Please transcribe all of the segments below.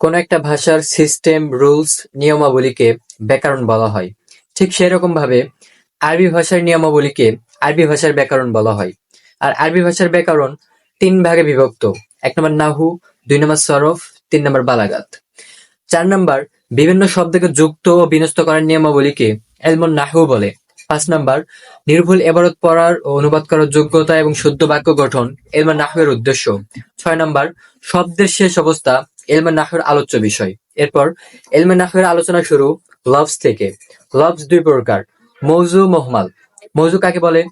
কোনো একটা ভাষার সিস্টেম, রুলস, নিয়মাবলীকে ব্যাকরণ বলা হয়। ঠিক সেরকম ভাবে আরবি ভাষার নিয়মাবলীকে আরবি ভাষার ব্যাকরণ বলা হয়। আর আরবি ভাষার ব্যাকরণ তিন ভাগে বিভক্ত। এক নম্বর নাহু, দুই নম্বর সরফ, তিন নম্বর বালাগাত। চার নম্বর বিভিন্ন শব্দকে যুক্ত ও বিন্যস্ত করার নিয়মাবলীকে এলমন নাহু বলে। পাঁচ নম্বর নির্ভুল এবারত পড়ার ও অনুবাদ করার যোগ্যতা এবং শুদ্ধ বাক্য গঠন এলমা নাহুয়ের উদ্দেশ্য। ছয় নম্বর শব্দের শেষ অবস্থা এলমা নাহুর আলোচ্য বিষয়। এরপর এলমা নাহুয়ের আলোচনা শুরু লফজ থেকে। লফজ দুই প্রকার, মৌজু, মোহমাল। মৌজু কাকে বলে?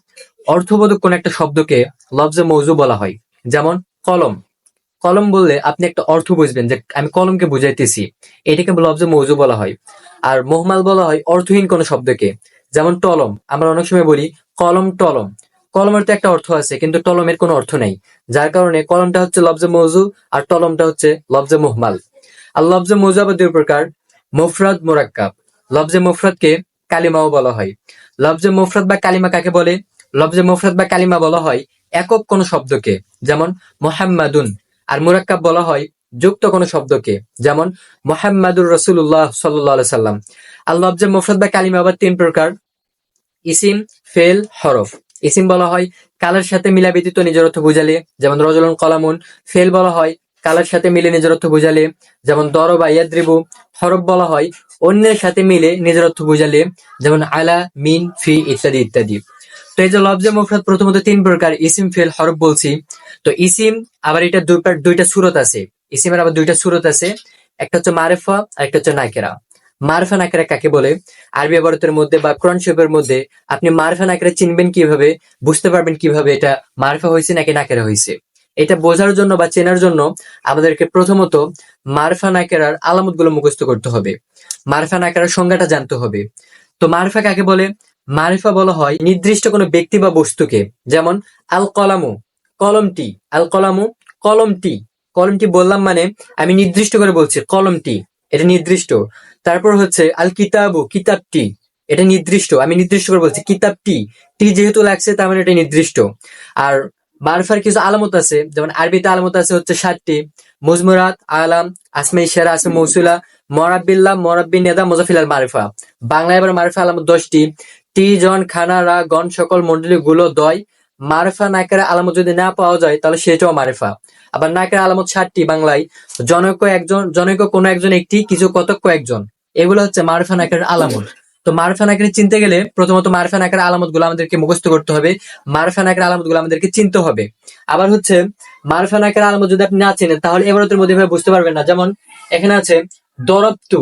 অর্থবোধক কোন একটা শব্দকে লফজে মৌজু বলা হয়। যেমন, কলম কলম বললে আপনি একটা অর্থ বুঝবেন যে আমি কলমকে বুঝাইতেছি এটাকে লফজে মৌজু বলা হয় আর মোহমাল বলা হয় অর্থহীন কোন শব্দকে যেমন টলম, আমরা অনেক সময় বলি কলম টলম কলমের তো একটা অর্থ আছে, কিন্তু টলমের কোনো অর্থ নাই। যার কারণে কলমটা হচ্ছে লফজে মৌজু আর টলমটা হচ্ছে লফজে মোহমাল। আর লফজে মৌজু আবার দুই প্রকার, মুফরাদ, মোরাক্কাব। লফজে মুফরাদকে কালিমাও বলা হয়। লফজে মুফরাদ বা কালিমা কাকে বলে? লবজে মুফরাদ বা কালিমা বলা হয় একক কোন শব্দকে, যেমন মোহাম্মাদুন। আর মুরাক্কাব বলা হয় যুক্ত কোন শব্দকে, যেমন মোহাম্মদুর রসুল্লাহ সাল্লাহ সাল্লাম আর লফজে মুফরাদ বা কালিমা আবার তিন প্রকার, ইসিম, ফেল, হরফ। ইসিম বলা হয়, কালার সাথে মিলা ব্যতীত নিজের অর্থ বুঝালে, যেমন রজলন কলামুন, ফেল বলা হয়, কালার সাথে মিলে নিজের অর্থ বুঝালে, যেমন দর বা ইয়াদ্রিবু, হরফ বলা হয়, অন্যের সাথে মিলে নিজের অর্থ বুঝালে, যেমন আলা, মিন, ফি ইত্যাদি ইত্যাদি। তো এই যে লফজে মুফরাদ প্রথমত তিন প্রকার ইসিম, ফেল, হরফ বলছি। তো ইসিম, আবার এটা দুই দুইটা সুরত আছে। ইসিমের আবার দুইটা সুরত আছে, একটা হচ্ছে মারেফা, আর একটা হচ্ছে নাকেরা। মারফা নাকেরা কাকে বলে? আরবি আবরতের মধ্যে বা কোরআন শরীফের মধ্যে আপনি মারফা নাকেরা চিনবেন কীভাবে, বুঝতে পারবেন কীভাবে এটা মারফা হয়েছে নাকি নাকেরা হয়েছে। এটা বোঝার জন্য বা চেনার জন্য আমাদেরকে প্রথমত মারফা নাকেরার আলামতগুলো মুখস্থ করতে হবে। মারফা নাকেরার সংজ্ঞাটা জানতে হবে। তো মারফা কাকে বলে? মারিফা বলা হয় নির্দিষ্ট কোনো ব্যক্তি বা বস্তুকে, যেমন আল কলামু কলমটি। আল কলামু কলমটি। কলমটি বললাম মানে আমি নির্দিষ্ট করে বলছি, কলমটি। এটা নির্দিষ্ট। তারপর হচ্ছে আল কিতাবু, কিতাবটি, এটা নির্দিষ্ট। আমি নির্দিষ্ট করে বলছি, কিতাবটি। টি যেহেতু লাগছে, তার মানে এটা নির্দিষ্ট। আর মারফার কিছু আলামত আছে, যেমন আরবিতে আলামত আছে হচ্ছে ষাটটি মুজমুরাত, আলাম, আসমে ইশারা আছে মৌসুলা মরাবিল্লা মরাব্বি নেদা, মোজাফিলাল মারিফা। বাংলায় এবার মারিফা আলামত দশটি। টি, জন, খানা, রা, গণ, সকল মন্ডলী গুলো, দয়। মারেফা নাকের আলামত যদি না পাওয়া যায়, তাহলে সেটাও মারেফা। আবার নাকের আলামত সাতটি বাংলায়, জনক একজন, জনক কোনো একজন একটি, কিছু কতক একজন এগুলো হচ্ছে মারেফা নাকের আলামত। তো মারফা নাকের চিনতে গেলে প্রথমত মারফা নাকের আলামতগুলো আমাদেরকে মুখস্থ করতে হবে। মারফা নাকের আলামতগুলো আমাদেরকে চিনতে হবে। আবার হচ্ছে, মারফা নাকের আলামত যদি আপনি না চেনেন, তাহলে এবারতের মধ্যে বুঝতে পারবেন না। যেমন, এখানে আছে, দরবতু।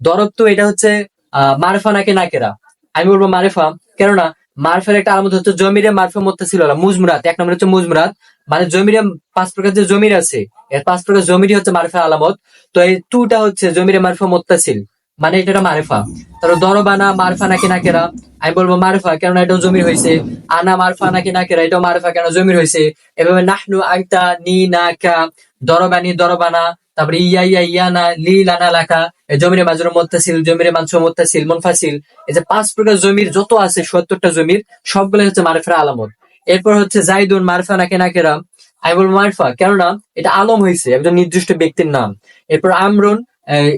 দরবতু এটা হচ্ছে আহ মারফা নাকে নাকেরা। আমি বলব মারেফা, কেননা মারফের একটা আলামত হচ্ছে জমিরে মারফা মধ্যে ছিল না, মুজমুরাত। এক নম্বর হচ্ছে মুজমুরাত। মানে জমিরে পাঁচ প্রকার যে জমির আছে, এর পাঁচ প্রকার জমিরই হচ্ছে মারফা আলামত। তো এই টুটা হচ্ছে জমিরে মারফা মোত্তাসিল। মানে এটা মারেফা। তারপর দরবানা, মারফা নাকি নাকেরা? আমি বলব মারফা, কেননা এটাও জমির হয়েছে আনা, মারফা নাকি নাকেরা, এটাও মারফা কেন জমির হয়েছে এভাবে নাহনু আইতা নি না কা, দরবানি, দরবানা, তারপরে ইয়া ইয়া ইয়ানা লি লানা লাখা জমিরে মাজুর মোত্তাসিল, জমিরে মানস মোত্তাসিল, মনফাসিল। এই যে পাঁচ প্রকার জমির যত আছে, সত্তরটা জমির সবগুলো হচ্ছে মারফা আলামত। এরপর হচ্ছে জাইদুন, মারফা নাকে নাকেরা? আমি বলব মারফা, কেননা এটা আলম হয়েছে একজন নির্দিষ্ট ব্যক্তির নাম। এরপর আমরুন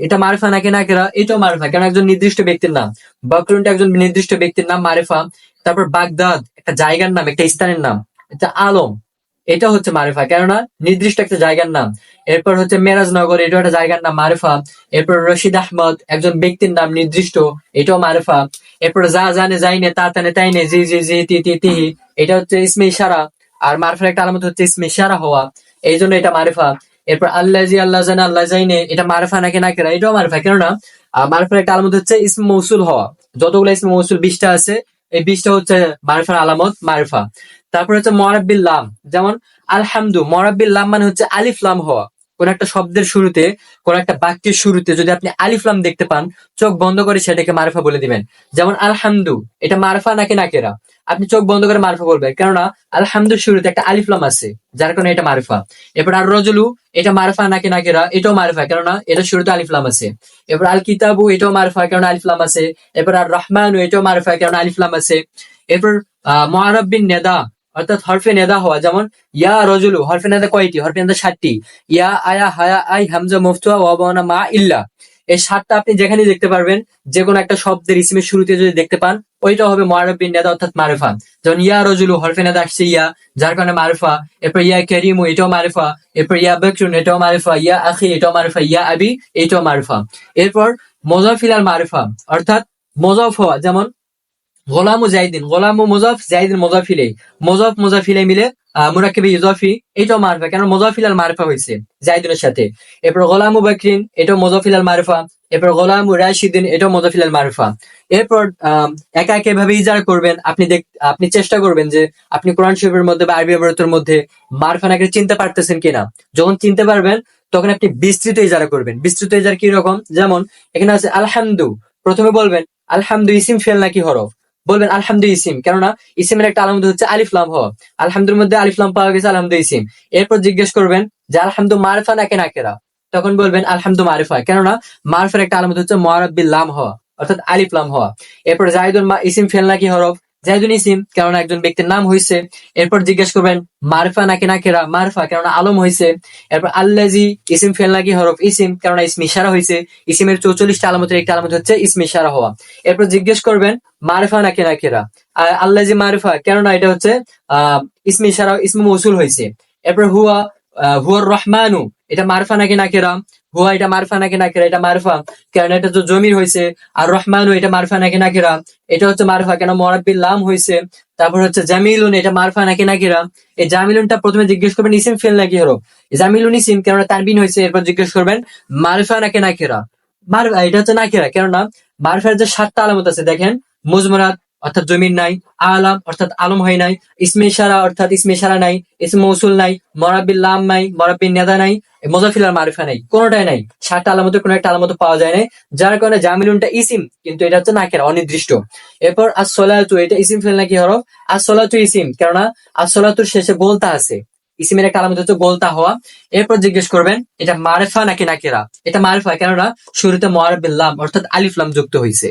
এটা মারেফা নাকি নাকেরা এটাও মারেফা, কেন একজন নির্দিষ্ট ব্যক্তির নাম? বকরুনটা একজন নির্দিষ্ট ব্যক্তির নাম মারেফা, তারপর বাগদাদ, একটা জায়গার নাম, একটা স্থানের নাম, এটা আলম, এটা হচ্ছে মারেফা, কেননা নির্দিষ্ট একটা জায়গার নাম। এরপর হচ্ছে মেরাজনগর, এটাও একটা জায়গার নাম মারেফা, এরপর রশিদ আহমদ, একজন ব্যক্তির নাম নির্দিষ্ট, এটাও মারেফা, এরপর যা জানে যাইনে তা তানে তাই নে, জি জি জি, তি তি তি, এটা হচ্ছে ইসমে ইশারা, আর মারফার একটা আলামত হচ্ছে ইসমে ইশারা হওয়া এই জন্য এটা মারেফা। এরপর আল্লাহ জি আল্লাহ জানে, আল্লাহ জাইনে, এটা মারফা নাকি না কেনা? এটাও মারফা, কেননা মারফার একটা আলামত হচ্ছে ইসম মৌসুল হওয়া। যতগুলো ইসম মৌসুল বিশটা আছে, এই বিশটা হচ্ছে মারফার আলামত, মারফা। তারপর হচ্ছে মরাব্বিল্লাম যেমন, আলহামদু মরাব্বিল্লাম মানে হচ্ছে আলিফলাম হওয়া। কোন একটা শব্দের শুরুতে, কোন একটা বাক্যের শুরুতে যদি আপনি আলিফলাম দেখতে পান, চোখ বন্ধ করে সেটাকে মারফা বলে দিবেন। যেমন আলহামদু, এটা মারফা নাকি নাকেরা? আপনি চোখ বন্ধ করে মারফা বলবেন। কেননা আলহামদুর শুরুতে একটা আলিফলাম আছে, যার কারণে এটা মারফা। এরপর আর রজলু এটা মারফা নাকি নাকেরা? এটাও মারফা, কেননা এটা শুরুতে আলিফলাম আছে। এরপর আল কিতাবু এটাও মারফা, কেননা আলিফলাম আছে। এরপর আর রহমানু এটাও মারফা, কেননা আলিফলাম আছে। এরপর, আহ মহারব্বিন নেদা অর্থাৎ হরফে নেদা হওয়া, যেমন, ইয়া রজুলু, হরফে নেদা কয়টি? হরফে নেদা ষাটটি ইয়া, আয়া, হায়া, আই, হামজা মুফতুয়া ওয়াবানা মা, ইল্লা। এই সাতটা আপনি যেখানে দেখতে পারবেন যে কোনো একটা শব্দের ইসিমের শুরুতে যদি দেখতে পান, ওইটা হবে মহারবিন নেদা, অর্থাৎ মারফা। যেমন, ইয়া রজুলু, হরফে নেদা আসছে ইয়া, যার কারণে মারফা। এরপর, ইয়া ক্যারিমু এটাও মারফা। এরপর, ইয়া বকরুন, এটাও মারফা। ইয়া আখি, এটাও মারফা। ইয়া আবি, এটাও মারফা। এরপর, মোজাফিল আর মারফা, অর্থাৎ মোজাফ হওয়া, যেমন গোলাম ও জাইদিন গোলাম ও মোজাফ জাইদিন মোজাফিলে মোজাফ মোজাফিলে মিলে আহ, মুরাক্কেবে ইজাফি এটাও মারফা। কেন মোজাফিল আর মারফা হয়েছে জাইদিনের সাথে। এরপর গোলাম ও বাকরিন এটাও মোজাফিল আর মারফা। এরপর গোলাম ও রাশিদিন এটাও মোজাফিল আর মারফা। এরপর একা একা এভাবে ইজারা করবেন আপনি দেখ আপনি চেষ্টা করবেন যে আপনি কোরআন শরীফের মধ্যে বা আরবি আবরতের মধ্যে মারফা নাকি চিনতে পারতেছেন কিনা। যখন চিনতে পারবেন তখন আপনি বিস্তৃত ইজারা করবেন। বিস্তৃত ইজারা কি রকম? যেমন এখানে আছে আলহামদু। প্রথমে বলবেন আলহামদু ইসিম ফেল নাকি হরফ? বলবেন আলহামদু ইসিম কেননা ইসিমের একটা আলামত হচ্ছে আলিফলাম হওয়া। আলহামদুর মধ্যে আলিফলাম পাওয়া গেছে আলহামদু ইসিম এরপর জিজ্ঞেস করবেন যে আলহামদু মারফা নাকি নাকেরা? তখন বলবেন আলহামদু মারিফা। কেননা, মারফের একটা আলামত হচ্ছে মহারাব্বিল লাম হওয়া, অর্থাৎ আলিফলাম হওয়া। এরপর জাহিদুল ইসিম ফেল নাকি হরফ? জাহিদুল ইসিম, কেননা একজন ব্যক্তির নাম হয়েছে এরপর জিজ্ঞেস করবেন, মারফা নাকি নাকেরা? মারফা, কেননা আলম হয়েছে এরপর আল্লাজি ইসিম ফেল নাকি হরফ ইসিম, কেননা ইসমি ইশারা হয়েছে ইসিমের চৌচল্লিশটা আলামতের একটা আলামত হচ্ছে ইসমি ইশারা হওয়া। এরপর জিজ্ঞেস করবেন, মারফা নাকি নাকেরা? আল্লাজি মারফা, কেননা এটা হচ্ছে আহ ইসমি ইশারা, ইসমু মৌসুল হয়েছে এরপর হুয়া হুয়ার রহমানু এটা মারফা নাকি নাকেরা? হুয়া, এটা মারফা নাকি নাকেরা? এটা মারফা? কারণ এটা তো জমির হয়েছে আর রহমানু এটা মারফা নাকি নাকেরা? এটা হচ্ছে মারফা কেন মরাব্বিল লাম হয়েছে তারপর হচ্ছে জামিলুন, এটা মারফা নাকি নাকিরা? এই জামিলুনটা প্রথমে জিজ্ঞেস করবেন, ইসিম ফেল নাকি হরো জামিলুন, ইসিম, কেননা তানবিন হয়েছে এরপর জিজ্ঞেস করবেন, মারফা নাকি নাকিরা? মারফা, এটা হচ্ছে নাকিরা, কেননা মারফার যে সাতটা আলামত আছে, দেখেন, মুজমরাত অর্থাৎ জমির নাই, আলাম, অর্থাৎ আলম হয় নাই, ইসমে ইশারা, অর্থাৎ ইসমে ইশারা নাই, ইসম মৌসুল নাই মরাবিল লাম নাই মরাবিল নেদা নাই মোজাফিলার মারিফা নাই, কোনোটাই নাই। সাতটা আলামতের কোনো একটা আলামত পাওয়া যায় না যার কারণে জামিলুনটা ইসিম, কিন্তু এটা হচ্ছে নাকেরা, অনির্দিষ্ট। এরপর আসলাতু এটা ইসিম ফেল নাকি হরফ? আসলাতু ইসিম, কেননা আসলাতুর শেষে গোলতা আছে। ইসিমের একটা আলামত হচ্ছে গোলতা হওয়া। এরপর জিজ্ঞেস করবেন, এটা মারেফা নাকি নাকেরা? এটা মারেফা, কেননা শুরুতে মোয়ারবিল্লাম অর্থাৎ আলিফলাম যুক্ত হয়েছে